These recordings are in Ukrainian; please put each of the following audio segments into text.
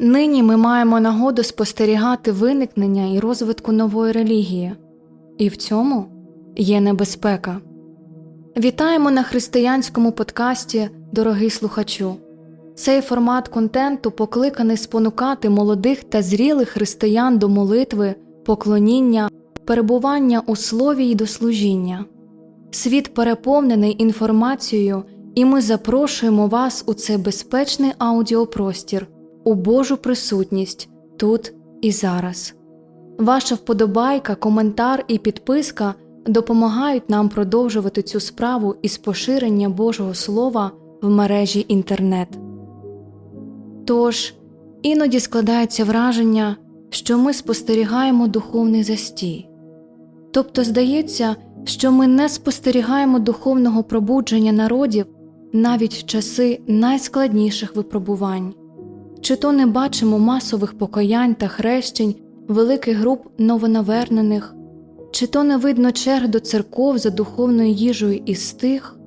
Нині ми маємо нагоду спостерігати виникнення і розвитку нової релігії, і в цьому є небезпека. Вітаємо на християнському подкасті, дорогий слухачу. Цей формат контенту покликаний спонукати молодих та зрілих християн до молитви, поклоніння, перебування у слові й до служіння. Світ переповнений інформацією, і ми запрошуємо вас у цей безпечний аудіопростір, у Божу присутність тут і зараз. Ваша вподобайка, коментар і підписка допомагають нам продовжувати цю справу із поширення Божого Слова в мережі інтернет. Тож іноді складається враження, що ми спостерігаємо духовний застій. Тобто здається, що ми не спостерігаємо духовного пробудження народів навіть в часи найскладніших випробувань, чи то не бачимо масових покаянь та хрещень великих груп новонавернених, чи то не видно черг до церков за духовною їжею із тих,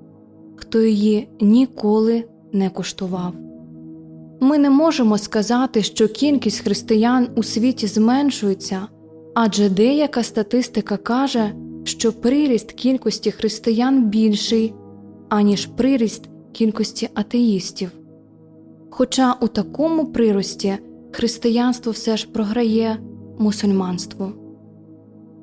хто її ніколи не куштував. Ми не можемо сказати, що кількість християн у світі зменшується, адже деяка статистика каже, що приріст кількості християн більший, аніж приріст кількості атеїстів. Хоча у такому прирості християнство все ж програє мусульманству.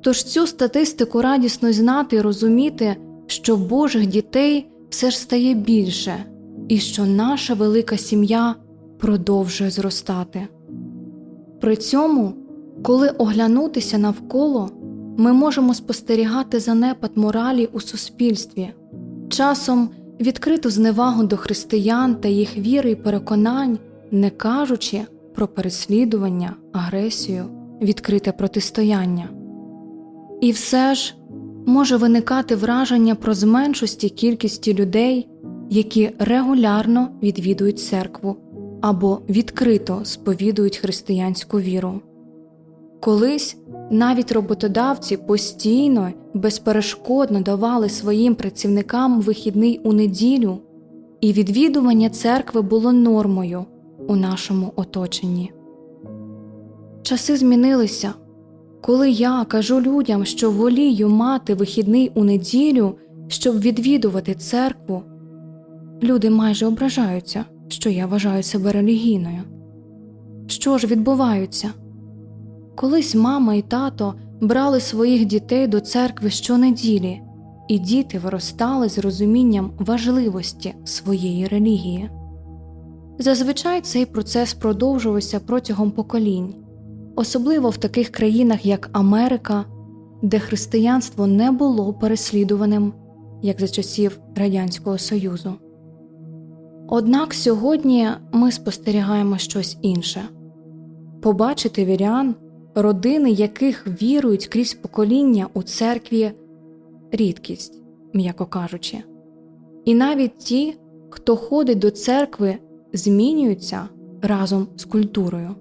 Тож цю статистику радісно знати і розуміти, що Божих дітей все ж стає більше, і що наша велика сім'я продовжує зростати. При цьому, коли оглянутися навколо, ми можемо спостерігати занепад моралі у суспільстві, часом відкриту зневагу до християн та їх віри і переконань, не кажучи про переслідування, агресію, відкрите протистояння. І все ж може виникати враження про зменшості кількості людей, які регулярно відвідують церкву або відкрито сповідують християнську віру. Колись навіть роботодавці постійно, безперешкодно давали своїм працівникам вихідний у неділю, і відвідування церкви було нормою у нашому оточенні. Часи змінилися. Коли я кажу людям, що волію мати вихідний у неділю, щоб відвідувати церкву, люди майже ображаються, що я вважаю себе релігійною. Що ж відбувається? Колись мама і тато брали своїх дітей до церкви щонеділі, і діти виростали з розумінням важливості своєї релігії. Зазвичай цей процес продовжувався протягом поколінь, особливо в таких країнах, як Америка, де християнство не було переслідуваним, як за часів Радянського Союзу. Однак сьогодні ми спостерігаємо щось інше побачити вірян, родини яких вірують крізь покоління у церкві рідкість, м'яко кажучи, і навіть ті, хто ходить до церкви, змінюються разом з культурою.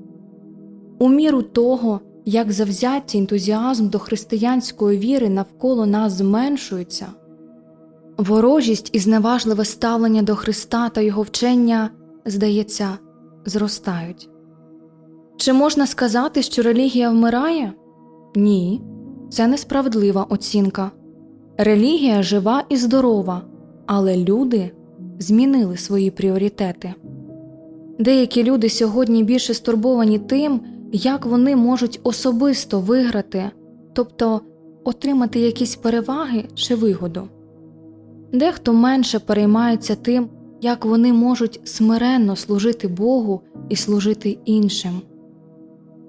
У міру того, як завзяття ентузіазм до християнської віри навколо нас зменшується, ворожість і зневажливе ставлення до Христа та Його вчення, здається, зростають. Чи можна сказати, що релігія вмирає? Ні, це несправедлива оцінка. Релігія жива і здорова, але люди змінили свої пріоритети. Деякі люди сьогодні більше стурбовані тим, як вони можуть особисто виграти, тобто отримати якісь переваги чи вигоду. Дехто менше переймається тим, як вони можуть смиренно служити Богу і служити іншим.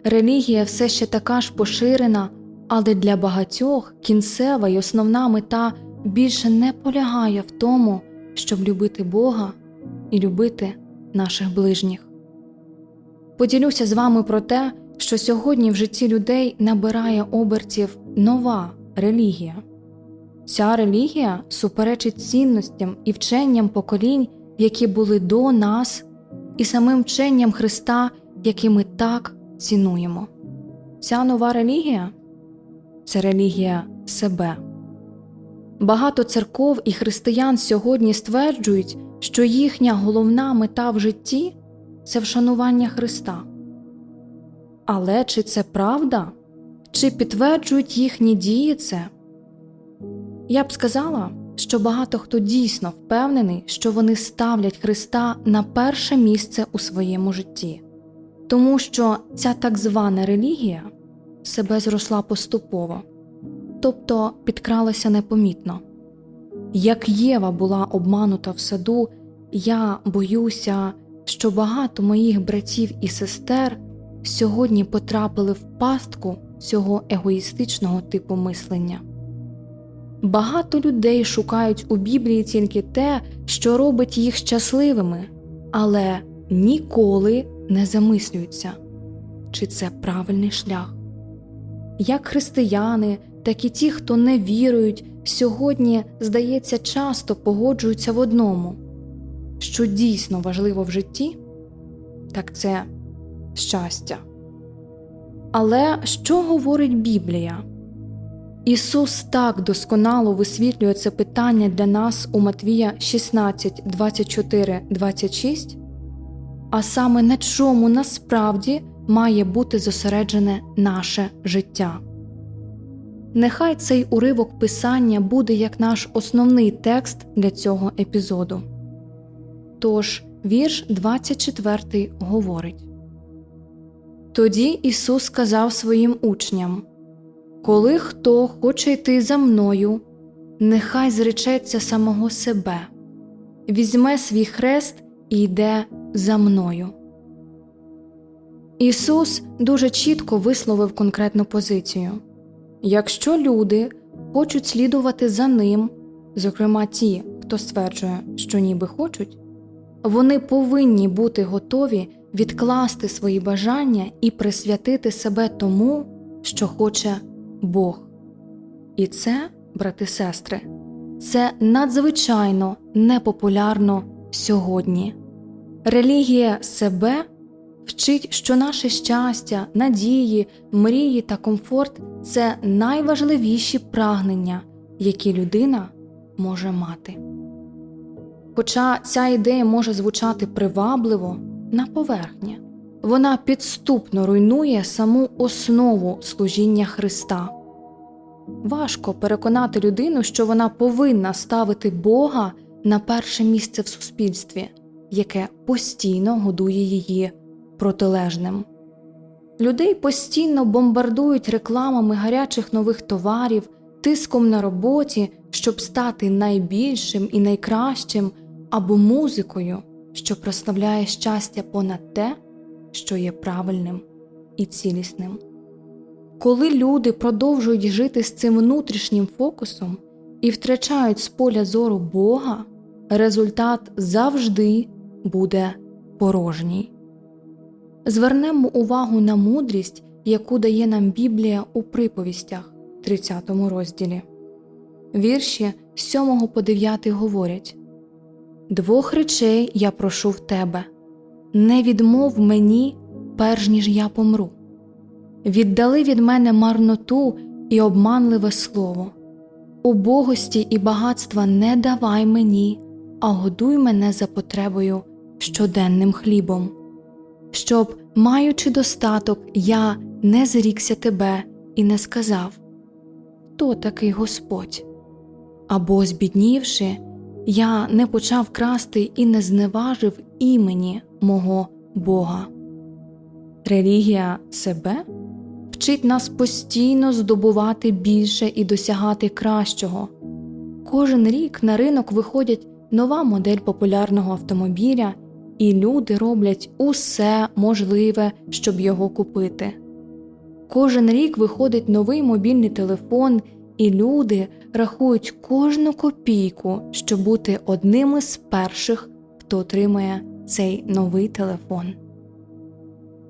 Релігія все ще така ж поширена, але для багатьох кінцева й основна мета більше не полягає в тому, щоб любити Бога і любити наших ближніх. Поділюся з вами про те, що сьогодні в житті людей набирає обертів нова релігія. Ця релігія суперечить цінностям і вченням поколінь, які були до нас, і самим вченням Христа, які ми так цінуємо. Ця нова релігія це релігія себе. Багато церков і християн сьогодні стверджують, що їхня головна мета в житті це вшанування Христа, Але чи це правда? Чи підтверджують їхні дії це? Я б сказала, що багато хто дійсно впевнений, що вони ставлять Христа на перше місце у своєму житті, тому що ця так звана релігія себе зросла поступово, тобто підкралася непомітно. Як Єва була обманута в саду, я боюся, що багато моїх братів і сестер сьогодні потрапили в пастку цього егоїстичного типу мислення. Багато людей шукають у Біблії тільки те, що робить їх щасливими, але ніколи не замислюються, чи це правильний шлях. Як християни, так і ті, хто не вірують, сьогодні, здається, часто погоджуються в одному, що дійсно важливо в житті, так це щастя. Але що говорить Біблія? Ісус так досконало висвітлює це питання для нас у Матвія 16, 24, 26, а саме на чому насправді має бути зосереджене наше життя. Нехай цей уривок писання буде як наш основний текст для цього епізоду. Тож вірш 24 говорить Тоді Ісус сказав своїм учням Коли хто хоче йти за мною, нехай зречеться самого себе, візьме свій хрест і йде за мною. Ісус дуже чітко висловив конкретну позицію якщо люди хочуть слідувати за ним, зокрема ті, хто стверджує, що ніби хочуть, вони повинні бути готові відкласти свої бажання і присвятити себе тому, що хоче Бог. І це, брати сестри, це надзвичайно непопулярно сьогодні. Релігія себе вчить, що наше щастя, надії, мрії та комфорт це найважливіші прагнення, які людина може мати. Хоча ця ідея може звучати привабливо на поверхні, вона підступно руйнує саму основу служіння Христа. Важко переконати людину, що вона повинна ставити Бога на перше місце в суспільстві, яке постійно годує її протилежним. Людей постійно бомбардують рекламами гарячих нових товарів, тиском на роботі, щоб стати найбільшим і найкращим, або музикою, що прославляє щастя понад те, що є правильним і цілісним. Коли люди продовжують жити з цим внутрішнім фокусом і втрачають з поля зору Бога, результат завжди буде порожній. Звернемо увагу на мудрість, яку дає нам Біблія у приповістях, 30 розділі. Вірші з 7 по 9 говорять Двох речей я прошу в тебе не відмов мені, перш ніж я помру. Віддали від мене марноту і обманливе слово. Убогості і багатства не давай мені, а годуй мене за потребою щоденним хлібом, щоб, маючи достаток, я не зрікся тебе і не сказав Хто такий Господь? Або, збіднівши, я не почав красти і не зневажив імені мого Бога. Релігія себе вчить нас постійно здобувати більше і досягати кращого. Кожен рік на ринок виходять нова модель популярного автомобіля, і люди роблять усе можливе, щоб його купити. Кожен рік виходить новий мобільний телефон, і люди рахують кожну копійку, щоб бути одним із перших, хто отримає цей новий телефон.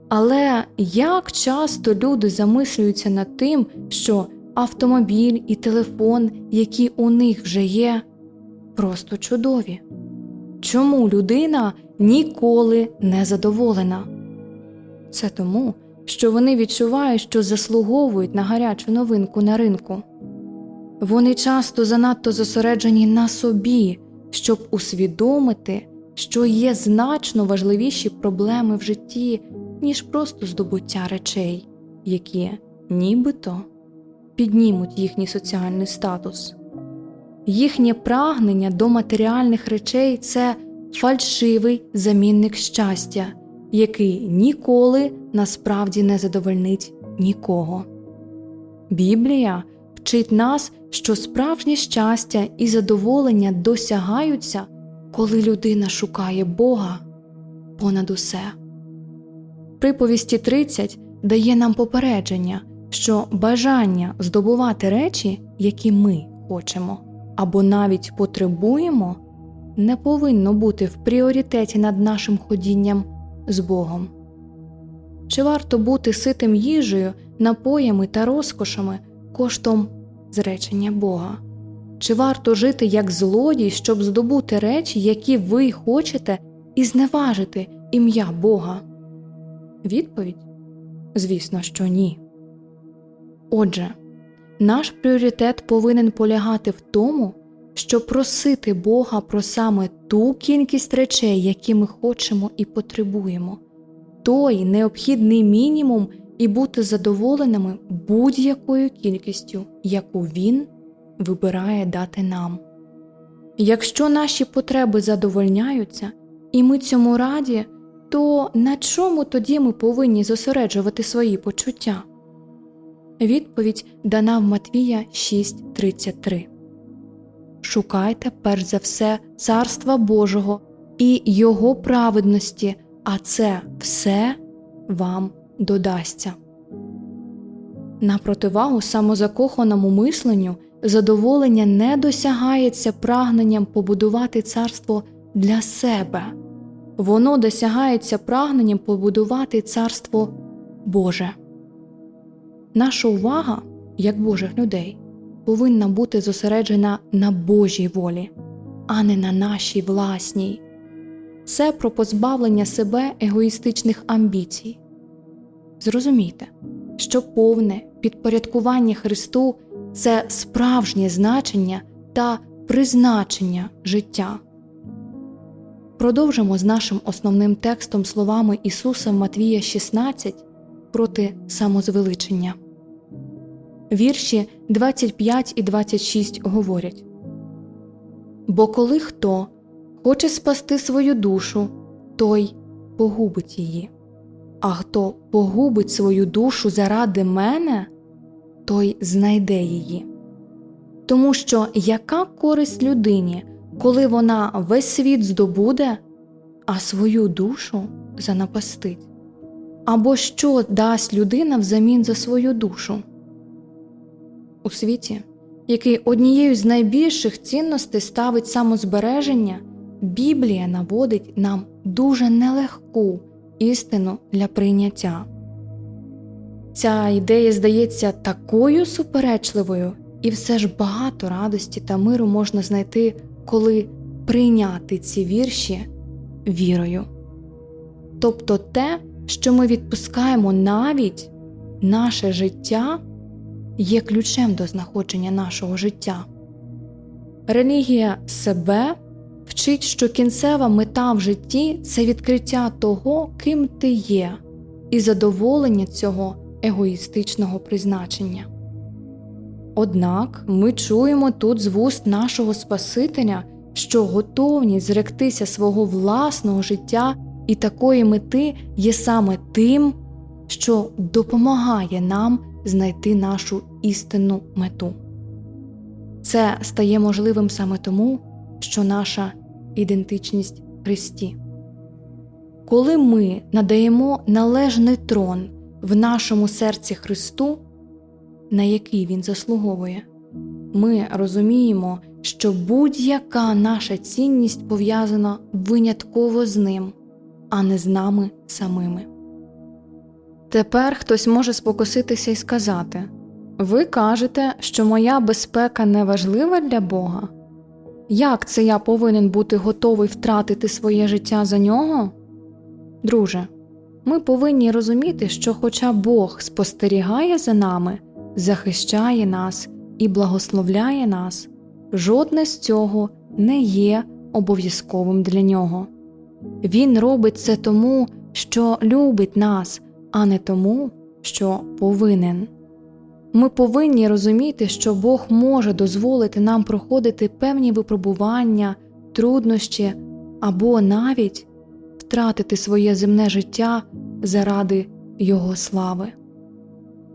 Але як часто люди замислюються над тим, що автомобіль і телефон, які у них вже є, просто чудові? Чому людина ніколи не задоволена? Це тому, що вони відчувають, що заслуговують на гарячу новинку на ринку. Вони часто занадто зосереджені на собі, щоб усвідомити, що є значно важливіші проблеми в житті, ніж просто здобуття речей, які нібито піднімуть їхній соціальний статус. Їхнє прагнення до матеріальних речей це фальшивий замінник щастя, який ніколи насправді не задовольнить нікого. Біблія вчить нас, що справжнє щастя і задоволення досягаються, коли людина шукає Бога понад усе. Приповісті 30 дає нам попередження, що бажання здобувати речі, які ми хочемо або навіть потребуємо, не повинно бути в пріоритеті над нашим ходінням з Богом. Чи варто бути ситим їжею, напоями та розкошами коштом зречення Бога? Чи варто жити як злодій, щоб здобути речі, які ви хочете, і зневажити ім'я Бога? Відповідь звісно, що ні. Отже, наш пріоритет повинен полягати в тому, щоб просити Бога про саме ту кількість речей, які ми хочемо і потребуємо, той необхідний мінімум і бути задоволеними будь-якою кількістю, яку Він вибирає дати нам. Якщо наші потреби задовольняються, і ми цьому раді, то на чому тоді ми повинні зосереджувати свої почуття? Відповідь дана в Матвія 6:33 Шукайте перш за все Царства Божого і Його праведності, а це все вам додасться. На противагу самозакоханому мисленню задоволення не досягається прагненням побудувати царство для себе, воно досягається прагненням побудувати царство Боже. Наша увага, як Божих людей, повинна бути зосереджена на Божій волі, а не на нашій власній. Це про позбавлення себе егоїстичних амбіцій. Зрозумійте, що повне підпорядкування Христу це справжнє значення та призначення життя. Продовжимо з нашим основним текстом словами Ісуса Матвія 16 проти самозвеличення. Вірші 25 і 26 говорять Бо коли хто хоче спасти свою душу, той погубить її, а хто погубить свою душу заради мене, той знайде її. Тому що яка користь людині, коли вона весь світ здобуде, а свою душу занапастить? Або що дасть людина взамін за свою душу? У світі, який однією з найбільших цінностей ставить самозбереження, Біблія наводить нам дуже нелегку істину для прийняття. Ця ідея здається такою суперечливою, і все ж багато радості та миру можна знайти, коли прийняти ці вірші вірою. Тобто те, що ми відпускаємо навіть наше життя є ключем до знаходження нашого життя. Релігія себе вчить, що кінцева мета в житті це відкриття того, ким ти є, і задоволення цього егоїстичного призначення. Однак ми чуємо тут з вуст нашого Спасителя, що готовність зректися свого власного життя і такої мети є саме тим, що допомагає нам знайти нашу істинну мету. Це стає можливим саме тому, що наша ідентичність Христі. Коли ми надаємо належний трон в нашому серці Христу, на який Він заслуговує, ми розуміємо, що будь-яка наша цінність пов'язана винятково з ним, а не з нами самими. Тепер хтось може спокуситися і сказати Ви кажете, що моя безпека не важлива для Бога? Як це я повинен бути готовий втратити своє життя за нього? Друже, ми повинні розуміти, що, хоча Бог спостерігає за нами, захищає нас і благословляє нас, жодне з цього не є обов'язковим для нього. Він робить це тому, що любить нас, а не тому, що повинен. Ми повинні розуміти, що Бог може дозволити нам проходити певні випробування, труднощі або навіть втратити своє земне життя заради Його слави.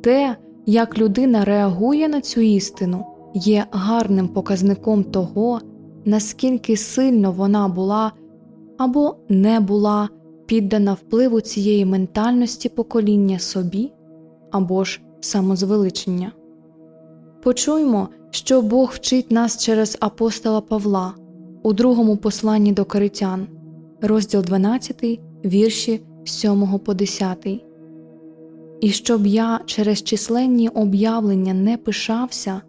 Те, як людина реагує на цю істину, є гарним показником того, наскільки сильно вона була або не була піддана впливу цієї ментальності покоління собі або ж самозвеличення. Почуймо, що Бог вчить нас через апостола Павла у другому посланні до Коритян, розділ 12, вірші 7 по 10. І щоб я через численні об'явлення не пишався,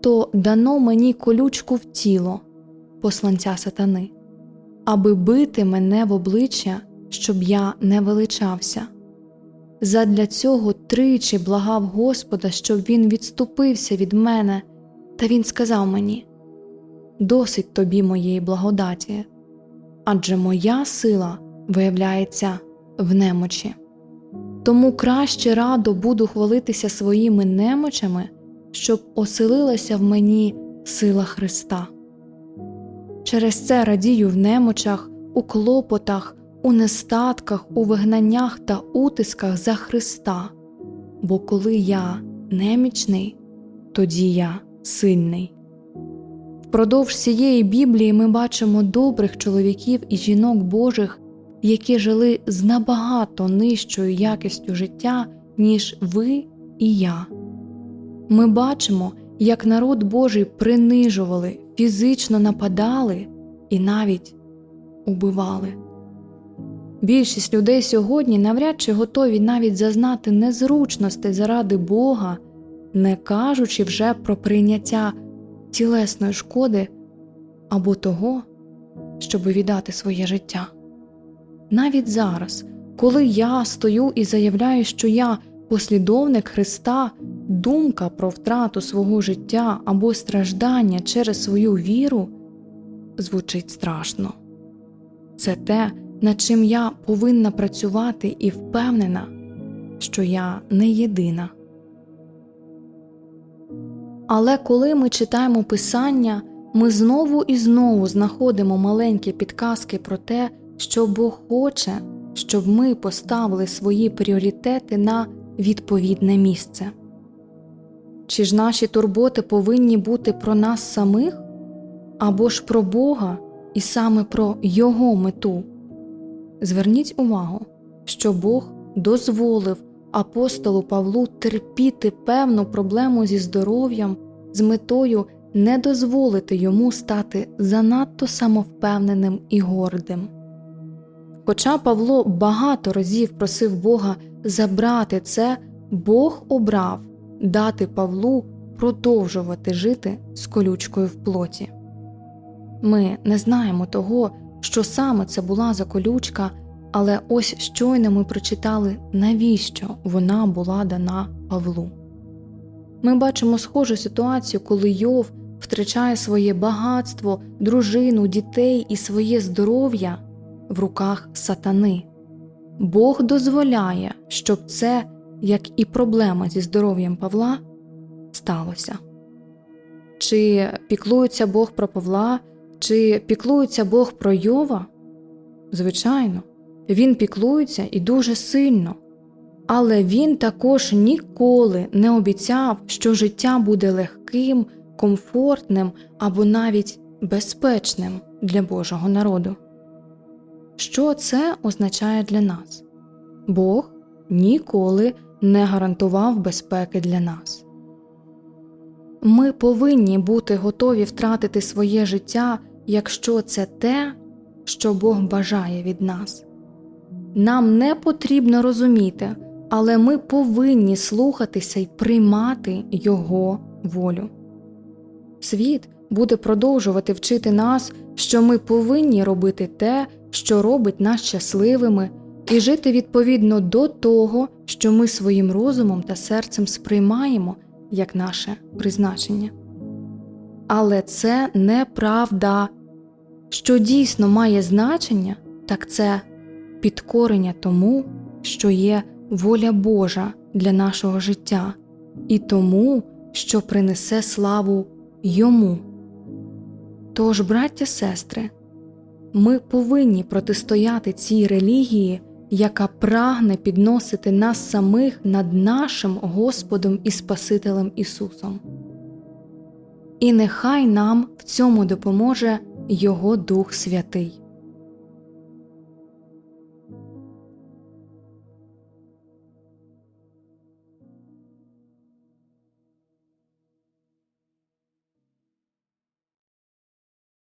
то дано мені колючку в тіло, посланця сатани, аби бити мене в обличчя, щоб я не величався. Задля цього тричі благав Господа, щоб він відступився від мене, та він сказав мені Досить тобі моєї благодаті, адже моя сила виявляється в немочі. Тому краще радо буду хвалитися своїми немочами, щоб оселилася в мені сила Христа. Через це радію в немочах, у клопотах, у нестатках, у вигнаннях та утисках за Христа, бо коли я немічний, тоді я сильний. Впродовж цієї Біблії ми бачимо добрих чоловіків і жінок Божих, які жили з набагато нижчою якістю життя, ніж ви і я. Ми бачимо, як народ Божий принижували, фізично нападали і навіть убивали. Більшість людей сьогодні навряд чи готові навіть зазнати незручностей заради Бога, не кажучи вже про прийняття тілесної шкоди або того, щоби віддати своє життя. Навіть зараз, коли я стою і заявляю, що я послідовник Христа, думка про втрату свого життя або страждання через свою віру звучить страшно. Це те, над чим я повинна працювати і впевнена, що я не єдина. Але коли ми читаємо Писання, ми знову і знову знаходимо маленькі підказки про те, що Бог хоче, щоб ми поставили свої пріоритети на відповідне місце. Чи ж наші турботи повинні бути про нас самих або ж про Бога і саме про Його мету? Зверніть увагу, що Бог дозволив апостолу Павлу терпіти певну проблему зі здоров'ям з метою не дозволити йому стати занадто самовпевненим і гордим. Хоча Павло багато разів просив Бога забрати це, Бог обрав дати Павлу продовжувати жити з колючкою в плоті. Ми не знаємо того, що саме це була за колючка, але ось щойно ми прочитали, навіщо вона була дана Павлу. Ми бачимо схожу ситуацію, коли Йов втрачає своє багатство, дружину, дітей і своє здоров'я в руках сатани. Бог дозволяє, щоб це, як і проблема зі здоров'ям Павла, сталося. Чи піклується Бог про Павла, чи піклується Бог про Йова? Звичайно, він піклується і дуже сильно, але він також ніколи не обіцяв, що життя буде легким, комфортним або навіть безпечним для Божого народу. Що це означає для нас? Бог ніколи не гарантував безпеки для нас. Ми повинні бути готові втратити своє життя, якщо це те, що Бог бажає від нас. Нам не потрібно розуміти, але ми повинні слухатися і приймати Його волю. Світ буде продовжувати вчити нас, що ми повинні робити те, що робить нас щасливими, і жити відповідно до того, що ми своїм розумом та серцем сприймаємо як наше призначення. Але це неправда. Що дійсно має значення, так це підкорення тому, що є воля Божа для нашого життя, і тому, що принесе славу Йому. Тож, браття сестри, ми повинні протистояти цій релігії, яка прагне підносити нас самих над нашим Господом і Спасителем Ісусом. І нехай нам в цьому допоможе Його Дух Святий.